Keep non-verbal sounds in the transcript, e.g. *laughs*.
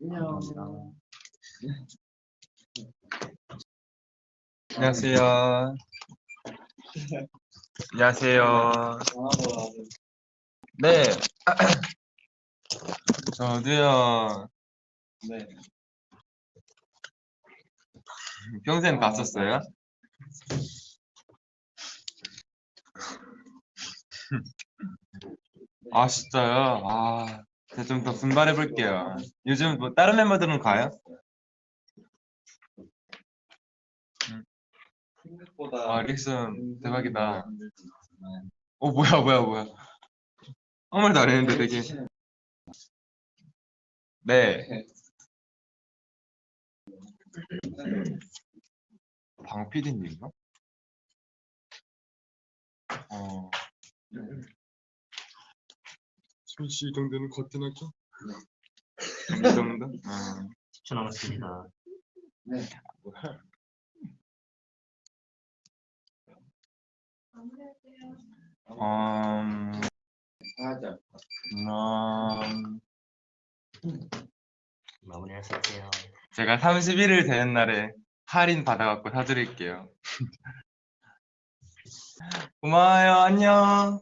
안녕. 안녕하세요. 안녕하세요. 네. *clears throat* 저도요. 네. 평생 갔었어요? 아, 진짜요? 아, 좀 더 분발해 볼게요. 요즘 뭐 다른 멤버들은 가요? 생각보다 아, 리액션 대박이다. 어, 뭐야, 뭐야, 뭐야. 아무 말도 안 했는데 되게. 네. 방 PD님인가? 어. 손씨 이 정도는 거뜬하죠? 이 정도? 어. 10초 남았습니다. 음, 하자. 음, 마무리하세요. 제가 31일 되는 날에 할인 받아갖고 사드릴게요. *laughs* 고마워요. 안녕.